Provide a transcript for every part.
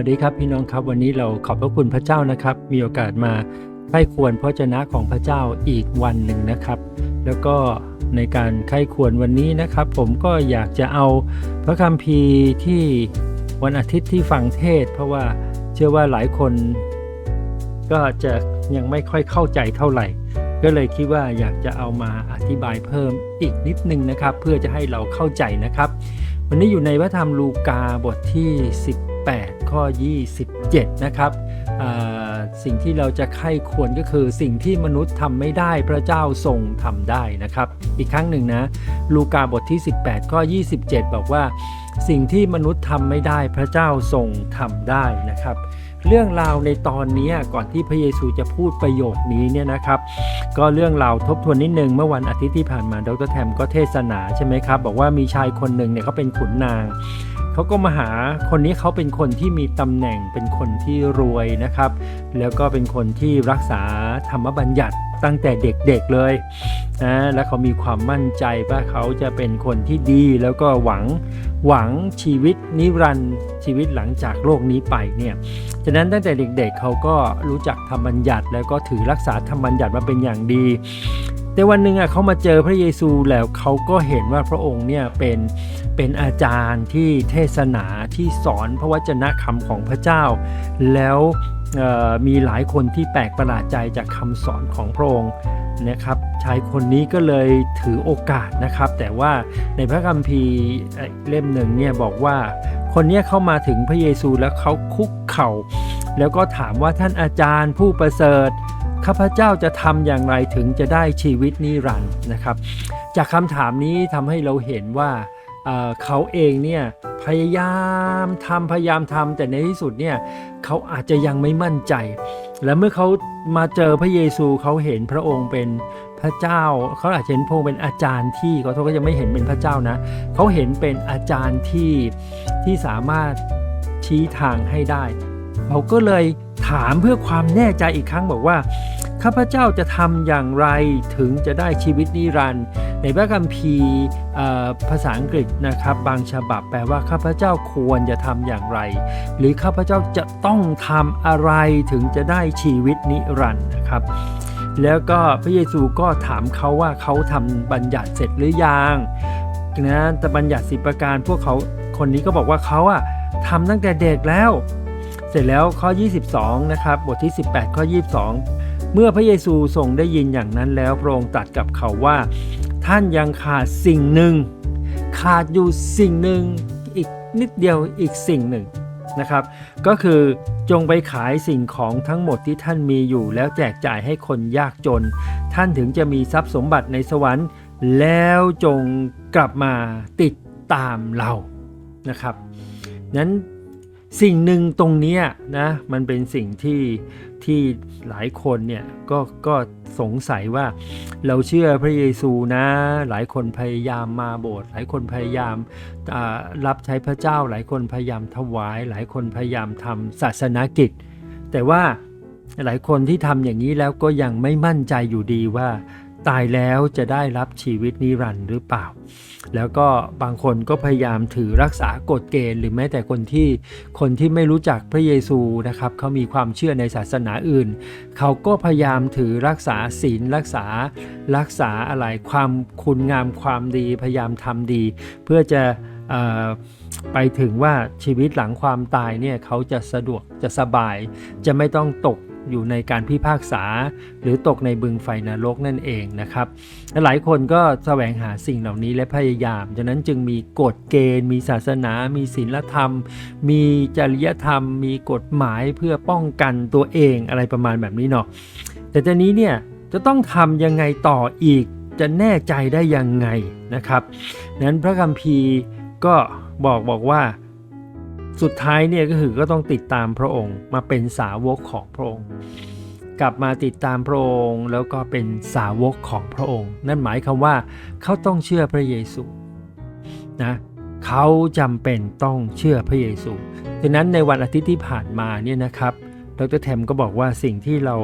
วัสดีครับพี่น้องครับวันนี้เราขอบพระคุณพระเจ้านะครับ มีโอกาสมาใคร่ควรพระเจนะของพระเจ้าอีกวันหนึ่งนะครับ แล้วก็ในการใคร่ควรวันนี้นะครับ ผมก็อยากจะเอาพระคัมภีร์ที่วันอาทิตย์ที่ฟังเทศ เพราะว่าเชื่อว่าหลายคน ก็จะยังไม่ค่อยเข้าใจเท่าไหร่ ก็เลยคิดว่าอยากจะเอามาอธิบายเพิ่มอีกนิดนึงนะครับ เพื่อจะให้เราเข้าใจนะครับ วันนี้อยู่ในพระธรรมลูกาบทที่ 8 ข้อ 27 นะครับสิ่งที่เราจะไข้ควรก็คือสิ่งที่มนุษย์ทำไม่ได้พระเจ้าทรงทำได้นะครับ อีกครั้งหนึ่งนะ ลูกาบทที่ 18 ข้อ 27 บอกว่า สิ่งที่มนุษย์ทำไม่ได้พระเจ้าทรงทำได้นะครับ เรื่องราวในตอนนี้ก่อนที่พระเยซูจะพูดประโยคนี้เนี่ยนะครับ ก็เรื่องราวทบทวนนิดนึงเมื่อวันอาทิตย์ที่ผ่านมาดรแทมก็เทศนาใช่ไหมครับ บอกว่ามีชายคนหนึ่งเนี่ยเขาเป็นขุนนาง เขาก็มาหาคนนี้เขาเป็นคนที่มีตำแหน่งเป็นคนที่รวยนะครับ แล้วก็เป็นคนที่รักษาธรรมบัญญัติตั้งแต่เด็กๆเลยนะและเขามีความมั่นใจว่าเขาจะเป็นคนที่ดีแล้วก็หวังหวังชีวิตนิรันดร์ชีวิตหลังจากโลกนี้ไปเนี่ยฉะนั้นตั้งแต่เด็กๆเขาก็รู้จักธรรมบัญญัติ แล้วก็ถือรักษาธรรมบัญญัติมาเป็นอย่างดี แต่วันหนึ่งอะเขามาเจอพระเยซูแล้วเขาก็เห็นว่าพระองค์เนี่ยเป็นเป็นอาจารย์ที่เทศนาที่สอนพระวจนะคำของพระเจ้า แล้วมีหลายคนที่แปลกประหลาดใจจากคำสอนของพระองค์นะครับชายคนนี้ก็เลยถือโอกาสนะครับ แต่ว่าในพระคัมภีร์เล่มหนึ่งเนี่ยบอกว่า คนนี้เข้ามาถึงพระเยซูแล้วเขาคุกเข่า แล้วก็ถามว่าท่านอาจารย์ผู้ประเสริฐ ข้าพเจ้าจะทำอย่างไรถึงจะได้ชีวิตนิรันดร์นะครับ จากคำถามนี้ทำให้เราเห็นว่าเขาเองเนี่ยพยายามทำพยายามทำแต่ในที่สุดเนี่ยเขาอาจจะยังไม่มั่นใจ และเมื่อเขามาเจอพระเยซูเขาเห็นพระองค์เป็นพระเจ้า เขาอาจจะเห็นพระองค์เป็นอาจารย์ที่เขอโทษก็จะไม่เห็นเป็นพระเจ้านะเขาเห็นเป็นอาจารย์ที่ที่สามารถชี้ทางให้ได้เขาก็เลยถามเพื่อความแน่ใจอีกครั้งบอกว่า ข้าพเจ้าจะทำอย่างไรถึงจะได้ชีวิตนิรันดร์ในพระคัมภีร์ภาษาอังกฤษนะครับ บางฉบับแปลว่าข้าพเจ้าควรจะทำอย่างไร หรือข้าพเจ้าจะต้องทำอะไรถึงจะได้ชีวิตนิรันดร์นะครับ แล้วก็พระเยซูก็ถามเขาว่าเขาทำบัญญัติเสร็จหรือยังนะแต่บัญญัติสิบประการพวกเขาคนนี้ก็บอกว่าเขาอะทำตั้งแต่เด็กแล้ว เสร็จแล้วข้อ 22 นะครับ บทที่ 18 ข้อ 22 เมื่อพระเยซูทรงได้ยินอย่างนั้นแล้วพระองค์ตรัสกับเขาว่า ท่านยังขาดสิ่งหนึ่ง ขาดอยู่สิ่งหนึ่งอีกนิดเดียวอีกสิ่งหนึ่งนะครับ ก็คือจงไปขายสิ่งของทั้งหมดที่ท่านมีอยู่ แล้วแจกจ่ายให้คนยากจน ท่านถึงจะมีทรัพย์สมบัติในสวรรค์ แล้วจงกลับมาติดตามเรานะครับนั้นสิ่งหนึ่งตรงนี้นะมันเป็นสิ่งที่ ที่หลายคนเนี่ยก็ก็สงสัยว่าเราเชื่อพระเยซูนะ หลายคนพยายามมาโบสถ์หลายคนพยายามรับใช้พระเจ้า หลายคนพยายามถวาย หลายคนพยายามทำศาสนากิจ แต่ว่าหลายคนที่ทำอย่างนี้แล้วก็ยังไม่มั่นใจอยู่ดีว่า ตายแล้วจะได้รับชีวิตนิรันดร์หรือเปล่า แล้วก็บางคนก็พยายามถือรักษากฎเกณฑ์ หรือแม้แต่คนที่คนที่ไม่รู้จักพระเยซูนะครับเขามีความเชื่อในศาสนาอื่น เขาก็พยายามถือรักษาศีลรักษารักษาอะไรความคุณงามความดีพยายามทำดี เพื่อจะไปถึงว่าชีวิตหลังความตายเนี่ยเขาจะสะดวกจะสบาย จะไม่ต้องตก อยู่ในการพิพากษา หรือตกในบึงไฟนรกนั่นเองนะครับและหลายคนก็แสวงหาสิ่งเหล่านี้และพยายามฉะนั้นจึงมีกฎเกณฑ์ มีศาสนา มีศีลธรรม มีจริยธรรม มีกฎหมายเพื่อป้องกันตัวเองอะไรประมาณแบบนี้เนาะแต่ตอนนี้เนี่ยจะต้องทำยังไงต่ออีกจะแน่ใจได้ยังไงนะครับนั้นพระคัมภีร์ก็บอกบอกว่า สุดท้ายเนี่ยก็คือก็ต้องติดตามพระองค์มาเป็นสาวกของพระองค์ กลับมาติดตามพระองค์แล้วก็เป็นสาวกของพระองค์ นั่นหมายความว่าเขาต้องเชื่อพระเยซูนะเขาจำเป็นต้องเชื่อพระเยซูดังนั้นในวันอาทิตย์ที่ผ่านมาเนี่ยนะครับดรแทมก็บอกว่าสิ่งที่เรา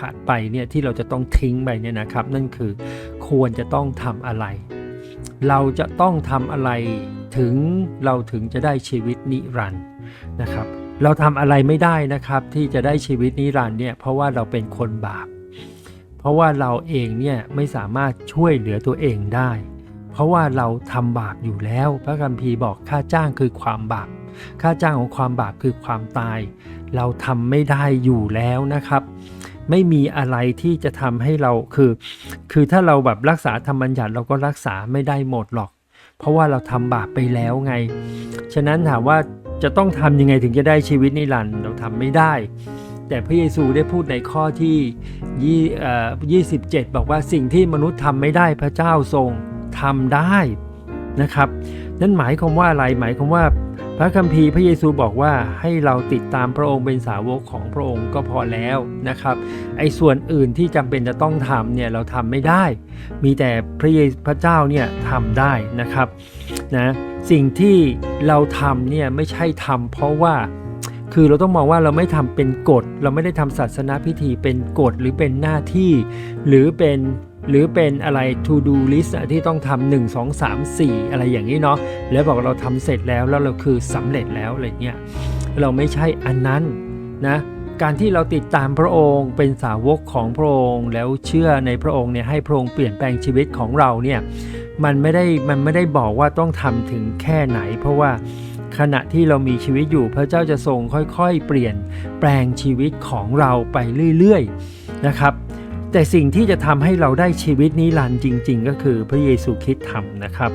ขาดไปเนี่ยที่เราจะต้องทิ้งไปเนี่ยนะครับ นั่นคือควรจะต้องทำอะไร เราจะต้องทำอะไร ถึงเราถึงจะได้ชีวิตนิรันดร์นะครับ เราทำอะไรไม่ได้นะครับที่จะได้ชีวิตนิรันดร์เนี่ยเพราะว่าเราเป็นคนบาป เพราะว่าเราเองเนี่ยไม่สามารถช่วยเหลือตัวเองได้ เพราะว่าเราทำบาปอยู่แล้ว พระคัมภีร์บอกค่าจ้างคือความบาป ค่าจ้างของความบาปคือความตาย เราทำไม่ได้อยู่แล้วนะครับไม่มีอะไรที่จะทำให้เราคือ คือถ้าเราแบบรักษาธรรมบัญญัติเราก็รักษาไม่ได้หมดหรอก เพราะว่าเราทำบาปไปแล้วไง ฉะนั้นถามว่าจะต้องทำยังไงถึงจะได้ชีวิตนิรันดร์เราทำไม่ได้ แต่พระเยซูได้พูดในข้อที่ 27 บอกว่าสิ่งที่มนุษย์ทำไม่ได้พระเจ้าทรงทำได้นะครับ นั่นหมายความว่าอะไรหมายความว่าพระคัมภีร์พระเยซูบอกว่าให้เราติดตามพระองค์เป็นสาวกของพระองค์ก็พอแล้วนะครับ ไอ้ส่วนอื่นที่จำเป็นจะต้องทำเนี่ยเราทำไม่ได้ มีแต่พระเยพระเจ้าเนี่ยทำได้นะครับนะสิ่งที่เราทำเนี่ยไม่ใช่ทำเพราะว่าคือเราต้องมองว่าเราไม่ทำเป็นกฎ เราไม่ได้ทำศาสนาพิธีเป็นกฎหรือเป็นหน้าที่ หรือเป็น หรือเป็นอะไร to do list ที่ต้องทำหนึ่งสองสามสี่อะไรอย่างนี้เนาะแล้วบอกเราทำเสร็จแล้วแล้วเราคือสำเร็จแล้วอะไรเงี้ยเราไม่ใช่อันนั้นนะการที่เราติดตามพระองค์เป็นสาวกของพระองค์ แล้วเชื่อในพระองค์เนี่ยให้พระองค์เปลี่ยนแปลงชีวิตของเราเนี่ยมันไม่ได้มันไม่ได้บอกว่าต้องทำถึงแค่ไหน เพราะว่าขณะที่เรามีชีวิตอยู่พระเจ้าจะทรงค่อยๆ เปลี่ยนแปลงชีวิตของเราไปเรื่อยๆนะครับ แต่สิ่งที่จะทำให้เราได้ชีวิตนิรันดร์จริง ๆ ก็คือพระเยซูคริสต์ทำนะครับ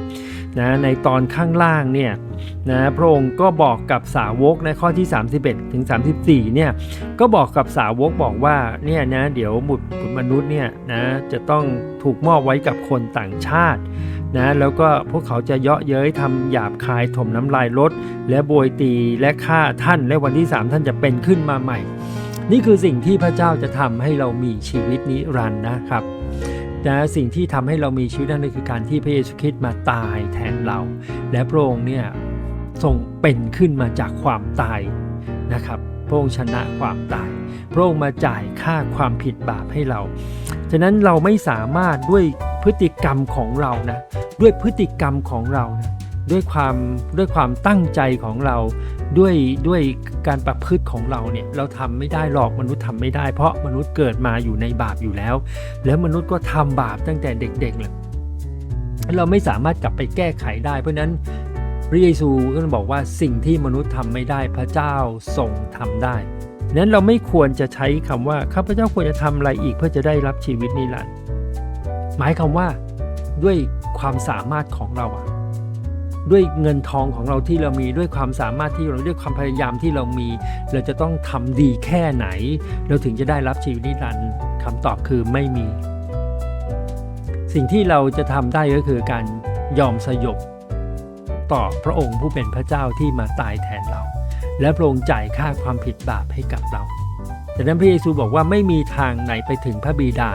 นะในตอนข้างล่างเนี่ยนะพระองค์ก็บอกกับสาวกในข้อที่ 31ถึง34เนี่ยก็บอกกับสาวกบอกว่าเนี่ยนะเดี๋ยวบุตรมนุษย์เนี่ยนะจะต้องถูกมอบไว้กับคนต่างชาตินะแล้วก็พวกเขาจะเยาะเย้ยทำหยาบคายถมน้ำลายรถและโบยตีและฆ่าท่านและวันที่ 3 ท่านจะเป็นขึ้นมาใหม่ นี่คือสิ่งที่พระเจ้าจะทำให้เรามีชีวิตนิรันดร์นะครับนะสิ่งที่ทำให้เรามีชีวิตนั้นคือการที่พระเยซูคริสต์มาตายแทนเรา และพระองค์เนี่ยทรงเป็นขึ้นมาจากความตายนะครับ พระองค์ชนะความตาย พระองค์มาจ่ายค่าความผิดบาปให้เรา ฉะนั้นเราไม่สามารถด้วยพฤติกรรมของเรานะ ด้วยพฤติกรรมของเรานะด้วยความด้วยความตั้งใจของเรา ด้วยด้วยการประพฤติของเราเนี่ยเราทำไม่ได้หรอกมนุษย์ทำไม่ได้ เพราะมนุษย์เกิดมาอยู่ในบาปอยู่แล้ว แล้วมนุษย์ก็ทำบาปตั้งแต่เด็กๆเลยเราไม่สามารถกลับไปแก้ไขได้ เพราะนั้นพระเยซูก็บอกว่าสิ่งที่มนุษย์ทำไม่ได้พระเจ้าทรงทำได้นั้นเราไม่ควรจะใช้คำว่าข้าพเจ้าควรจะทำอะไรอีกเพื่อจะได้รับชีวิตนิรันดร์หมายความว่าด้วยความสามารถของเราอะ ด้วยเงินทองของเราที่เรามีด้วยความสามารถที่เราด้วยความพยายามที่เรามี เราจะต้องทำดีแค่ไหน เราถึงจะได้รับชีวิตนิรันดร์คำตอบคือไม่มี สิ่งที่เราจะทำได้ก็คือการยอมสยบต่อพระองค์ผู้เป็นพระเจ้าที่มาตายแทนเรา และพระองค์จ่ายค่าความผิดบาปให้กับเราแต่นั้นพระเยซูบอกว่าไม่มีทางไหนไปถึงพระบิดา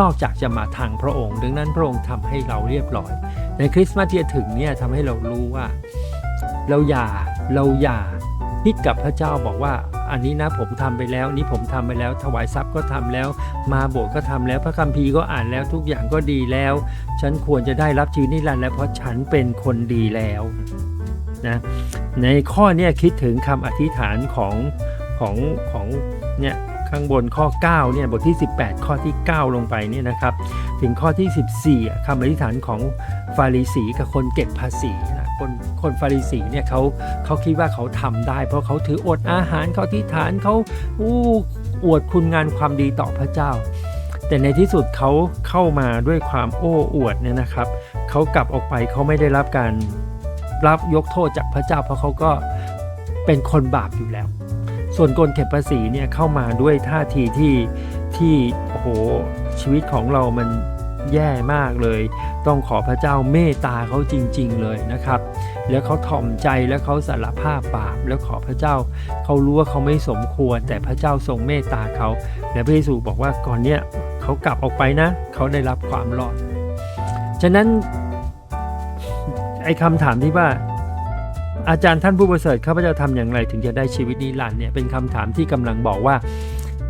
นอกจากจะมาทางพระองค์ ดังนั้นพระองค์ทำให้เราเรียบร้อย ในคริสต์มาสที่จะถึงเนี่ยทำให้เรารู้ว่า เราอย่าเราอย่าคิดกับพระเจ้าบอกว่า อันนี้นะผมทำไปแล้ว นี้ผมทำไปแล้ว ถวายทรัพย์ก็ทำแล้ว มาโบสถ์ก็ทำแล้ว พระคัมภีร์ก็อ่านแล้วทุกอย่างก็ดีแล้ว ฉันควรจะได้รับชีวิตนิรันดร์แล้วเพราะฉันเป็นคนดีแล้วนะในข้อนี้คิดถึงคำอธิษฐานของของของเนี่ย ข้างบนข้อ9เนี่ยบทที่ 18 ข้อที่ 9 ลงไปเนี่ยนะครับ ถึงข้อที่ 14อะคำอธิษฐานของฟาริสีกับคนเก็บภาษีนะคนคนฟาริสีเนี่ยเขาเขาคิดว่าเขาทำได้ เพราะเขาถืออดอาหารเขาอธิฐานเขาอู้อวดคุณงานความดีต่อพระเจ้า แต่ในที่สุดเขาเข้ามาด้วยความโอ้อวดเนี่ยนะครับเขากลับออกไปเขาไม่ได้รับการรับยกโทษจากพระเจ้า เพราะเขาก็เป็นคนบาปอยู่แล้ว ส่วนคนเก็บภาษีเนี่ยเข้ามาด้วยท่าทีที่ที่โอ้โหชีวิตของเรามันแย่มากเลย ต้องขอพระเจ้าเมตตาเขาจริง ๆ เลยนะครับ แล้วเขาถ่อมใจแล้วเขาสารภาพบาปแล้วขอพระเจ้าเขารู้ว่าเขาไม่สมควร แต่พระเจ้าทรงเมตตาเขา และพระเยซูบอกว่าก่อนเนี้ยเขากลับออกไปนะ เขาได้รับความรอด ฉะนั้นไอ้คำถามที่ว่า อาจารย์ท่านผู้ประเสริฐข้าพเจ้าทำอย่างไรถึงจะได้ชีวิตนิรันดร์เนี่ยเป็นคำถามที่กำลังบอกว่า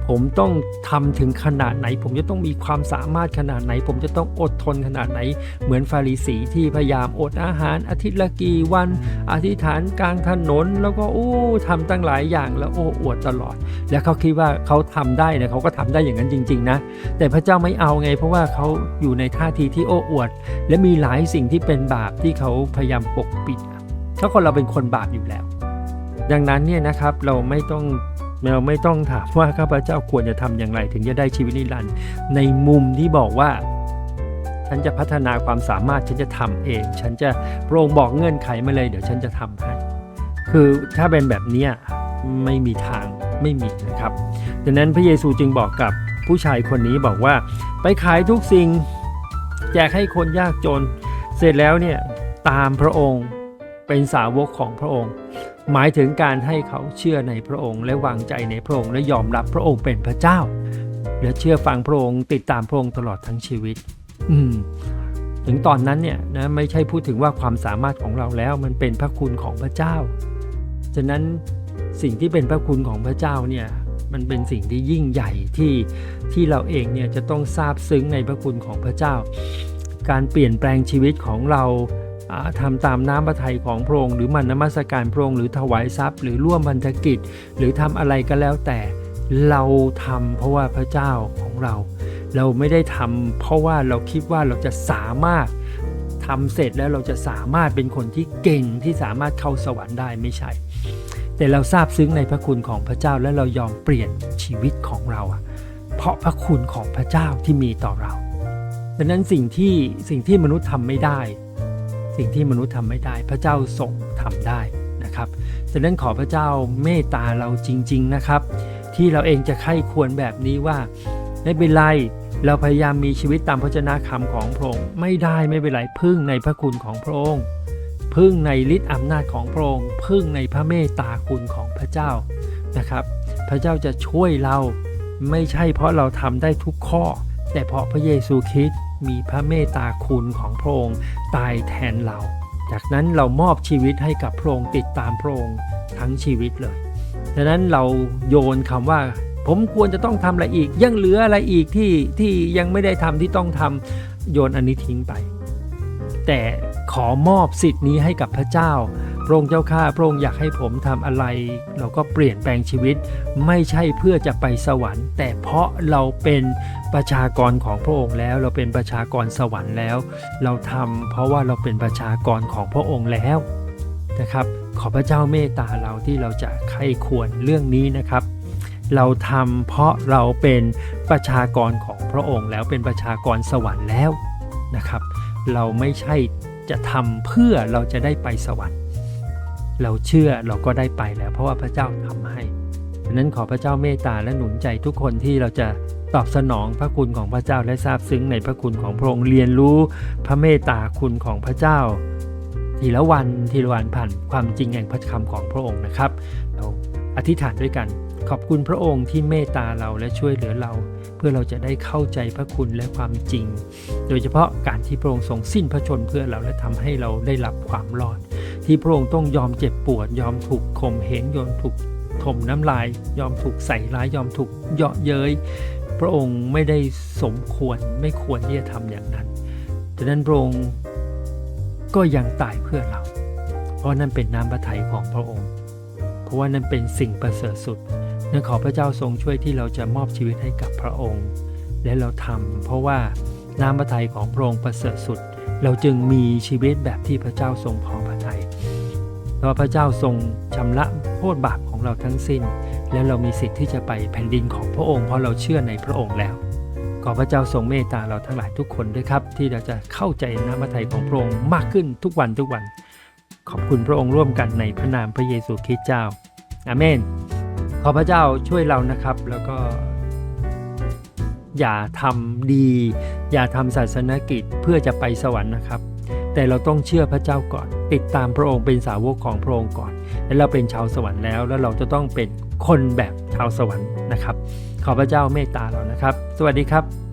ผมต้องทำถึงขนาดไหน ผมจะต้องมีความสามารถขนาดไหน ผมจะต้องอดทนขนาดไหน เหมือนฟาริสีที่พยายามอดอาหารอาทิตย์ละกี่วันอธิษฐานกลางถนน แล้วก็โอ้ทำตั้งหลายอย่างแล้วโอ้อวดตลอด แล้วเขาคิดว่าเขาทำได้นะเขาก็ทำได้อย่างนั้นจริง ๆ นะ แต่พระเจ้าไม่เอาไง เพราะว่าเขาอยู่ในท่าทีที่โอ้อวด และมีหลายสิ่งที่เป็นบาปที่เขาพยายามปกปิด ถ้าคนเราเป็นคนบาปอยู่แล้ว ดังนั้นเนี่ยนะครับเราไม่ต้องเราไม่ต้องถามว่าข้าพเจ้าควรจะทำอย่างไร ถึงจะได้ชีวิตนิรันดร์ในมุมที่บอกว่า ฉันจะพัฒนาความสามารถฉันจะทำเอง ฉันจะพระองบอกเงื่อนไขมาเลย เดี๋ยวฉันจะทำให้ คือถ้าเป็นแบบนี้ไม่มีทางไม่มีนะครับดังนั้นพระเยซูจึงบอกกับผู้ชายคนนี้บอกว่า ไปขายทุกสิ่งแจกให้คนยากจน เสร็จแล้วเนี่ยตามพระองค์ เป็นสาวกของพระองค์ หมายถึงการให้เขาเชื่อในพระองค์ และวางใจในพระองค์และยอมรับพระองค์เป็นพระเจ้า และเชื่อฟังพระองค์ติดตามพระองค์ตลอดทั้งชีวิต อืมถึงตอนนั้นเนี่ยนะไม่ใช่พูดถึงว่าความสามารถของเราแล้วมันเป็นพระคุณของพระเจ้า ฉะนั้นสิ่งที่เป็นพระคุณของพระเจ้าเนี่ยมันเป็นสิ่งที่ยิ่งใหญ่ที่ที่เราเองเนี่ยจะต้องซาบซึ้งในพระคุณของพระเจ้า การเปลี่ยนแปลงชีวิตของเรา อ่าทำตามน้ำพระทัยของพระองค์หรือมันนมัสการพระองค์หรือถวายทรัพย์ หรือร่วมพันธกิจ หรือทำอะไรก็แล้วแต่เราทำเพราะว่าพระเจ้าของเรา เราไม่ได้ทำเพราะว่าเราคิดว่าเราจะสามารถทำเสร็จแล้วเราจะสามารถเป็นคนที่เก่งที่สามารถเข้าสวรรค์ได้ไม่ใช่ แต่เราทราบซึ้งในพระคุณของพระเจ้าและเรายอมเปลี่ยนชีวิตของเราอะเพราะพระคุณของพระเจ้าที่มีต่อเราดังนั้นสิ่งที่สิ่งที่มนุษย์ทำไม่ได้ สิ่งที่มนุษย์ทำไม่ได้ พระเจ้าทรงทำได้นะครับดังนั้นขอพระเจ้าเมตตาเราจริง ๆนะครับ ที่เราเองจะไข้ควรแบบนี้ว่าไม่เป็นไรเราพยายามมีชีวิตตามพระเจ้าคำของพระองค์ไม่ได้ไม่เป็นไรพึ่งในพระคุณของพระองค์พึ่งในฤทธิ์อำนาจของพระองค์พึ่งในพระเมตตาคุณของพระเจ้านะครับ พระเจ้าจะช่วยเราไม่ใช่เพราะเราทำได้ทุกข้อ แต่เพราะพระเยซูคริสต์ มีพระเมตตาคุณของพระองค์ตายแทนเรา จากนั้นเรามอบชีวิตให้กับพระองค์ติดตามพระองค์ทั้งชีวิตเลยดังนั้นเราโยนคำว่า ผมควรจะต้องทำอะไรอีก ยังเหลืออะไรอีกที่ที่ยังไม่ได้ทำที่ต้องทำโยนอันนี้ทิ้งไป แต่ขอมอบสิทธิ์นี้ให้กับพระเจ้า ระองค์เจ้าข้าพระองค์อยากให้ผมทำอะไร เราก็เปลี่ยนแปลงชีวิต ไม่ใช่เพื่อจะไปสวรรค์ แต่เพราะเราเป็นประชากรของพระองค์แล้ว เราเป็นประชากรสวรรค์แล้ว เราทำเพราะว่าเราเป็นประชากรของพระองค์แล้วนะครับ ขอพระเจ้าเมตตาเราที่เราจะใคร่ควรเรื่องนี้นะครับเราทำเพราะเราเป็นประชากรของพระองค์แล้วเป็นประชากรสวรรค์แล้วนะครับ เราไม่ใช่จะทำเพื่อเราจะได้ไปสวรรค์ เราเชื่อเราก็ได้ไปแล้ว เพราะว่าพระเจ้าทำให้ดังนั้นขอพระเจ้าเมตตาและหนุนใจทุกคนที่เราจะตอบสนองพระคุณของพระเจ้าและทราบซึ้งในพระคุณของพระองค์เรียนรู้พระเมตตาคุณของพระเจ้า ทีละวันทีละวันผ่านความจริงแห่งพระคำของพระองค์นะครับ เราอธิษฐานด้วยกัน ขอบคุณพระองค์ที่เมตตาเราและช่วยเหลือเรา เพื่อเราจะได้เข้าใจพระคุณและความจริง โดยเฉพาะการที่พระองค์ทรงสิ้นพระชนเพื่อเราและทำให้เราได้รับความรอด ที่พระองค์ต้องยอมเจ็บปวด ยอมถูกข่มเหงยอมถูกถมน้ำลาย ยอมถูกใส่ร้ายยอมถูกเยาะเย้ยพระองค์ไม่ได้สมควรไม่ควรที่จะทำอย่างนั้นดังนั้นพระองค์ก็ยังตายเพื่อเรา เพราะนั่นเป็นน้ำพระทัยของพระองค์ เพราะว่านั่นเป็นสิ่งประเสริฐสุดนั่นขอพระเจ้าทรงช่วยที่เราจะมอบชีวิตให้กับพระองค์ และเราทำเพราะว่าน้ำพระทัยของพระองค์ประเสริฐสุด เราจึงมีชีวิตแบบที่พระเจ้าทรงพอพ เพราะพระเจ้าทรงชำระโทษบาปของเราทั้งสิ้น และเรามีสิทธิ์ที่จะไปแผ่นดินของพระองค์เพราะเราเชื่อในพระองค์แล้วขอพระเจ้าทรงเมตตาเราทั้งหลายทุกคนด้วยครับ ที่เราจะเข้าใจน้ำพระทัยของพระองค์มากขึ้นทุกวันทุกวัน ขอบคุณพระองค์ร่วมกันในพระนามพระเยซูคริสต์เจ้าอาเมน ขอพระเจ้าช่วยเรานะครับ แล้วก็ อย่าทำดี อย่าทำศาสนกิจเพื่อจะไปสวรรค์นะครับ แต่เราต้องเชื่อพระเจ้าก่อน ติดตามพระองค์เป็นสาวกของพระองค์ก่อน แล้วเราเป็นชาวสวรรค์แล้ว แล้วเราจะต้องเป็นคนแบบชาวสวรรค์นะครับ ขอพระเจ้าเมตตาเรานะครับ สวัสดีครับ